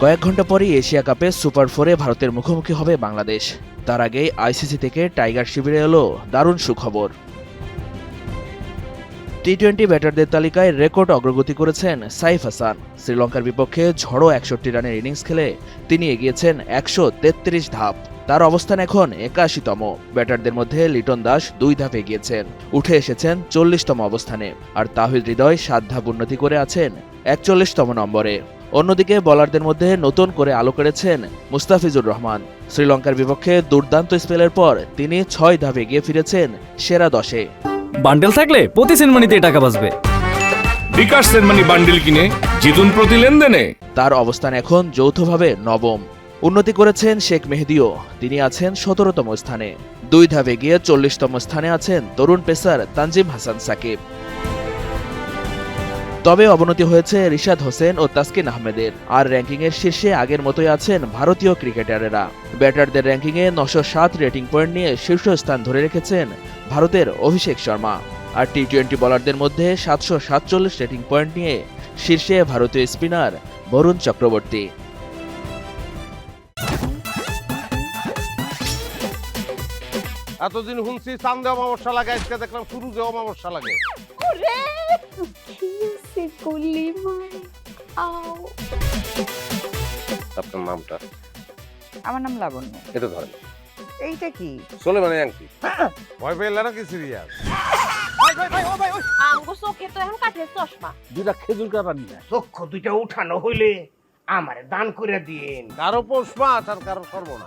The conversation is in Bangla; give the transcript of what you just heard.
কয়েক ঘণ্টা পরই এশিয়া কাপে সুপার ফোরে ভারতের মুখোমুখি হবে বাংলাদেশ। তার আগেই আইসিসি থেকে টাইগার শিবিরে এলো দারুণ সুখবর। টি টোয়েন্টি ব্যাটারদের তালিকায় রেকর্ড অগ্রগতি করেছেন সাইফ হাসান। শ্রীলঙ্কার বিপক্ষে ঝড়ো একষট্টি রানের ইনিংস খেলে তিনি এগিয়েছেন একশো তেত্রিশ ধাপ। তার অবস্থান এখন একাশিতম। ব্যাটারদের মধ্যে লিটন দাস দুই ধাপ এগিয়েছেন। উঠে এসেছেন চল্লিশতম অবস্থানে। আর তাহিল হৃদয় সাত ধাপ উন্নতি করে আছেন একচল্লিশতম নম্বরে। অন্যদিকে বলারদের মধ্যে নতুন করে আলো করেছেন মুস্তাফিজুর রহমান। শ্রীলঙ্কার বিপক্ষে দুর্দান্ত স্পেলের পর তিনি ছয় ধাপ এগিয়ে ফিরেছেন সেরা দশে। বান্ডেল থাকলে প্রতি সেনমানিতে টাকা বাঁচবে। বিকাশ সেনমানি বান্ডিল কিনে জিতুন প্রতি লেনদেনে। তার অবস্থান এখন যৌথভাবে নবম। উন্নতি করেছেন শেখ মেহেদিও। তিনি আছেন সতেরোতম স্থানে। দুই ধাপে গিয়ে চল্লিশতম স্থানে আছেন তরুণ পেসার তানজিম হাসান সাকিব। তবে অবনতি হয়েছে রিশাদ হোসেন ও তাসকিন আহমেদের। আর র্যাঙ্কিংয়ের শীর্ষে আগের মতোই আছেন ভারতীয় ক্রিকেটারেরা। ব্যাটারদের র্যাঙ্কিংয়ে নশো সাত রেটিং পয়েন্ট নিয়ে শীর্ষস্থান ধরে রেখেছেন ভারতের অভিষেক শর্মা। আর টি টোয়েন্টি বলারদের মধ্যে সাতশো সাতচল্লিশ রেটিং পয়েন্ট নিয়ে শীর্ষে ভারতীয় স্পিনার বরুণ চক্রবর্তী। এতদিন শুনছি চান্দে অমাবস্যা লাগে, আজকে দেখলাম শুরুতে অমাবস্যা লাগে। ওরে কিসে গুলি মারে আও আপনার নামটা? আমার নাম লাবণ্য। এটা ধরেন। এইটা কি? চলে মানে আংটি ভয় পেলে নাকি সিরিয়াস? আঙ্গু চোখে তো এখন কাঠের চশমা। দুইটা খেজুর কাটা নিয়ে চক্ষু দুইটা উঠানো হইলে আমারে দান করে দিন কারও পোষ মাছ আর কারও সর্বনা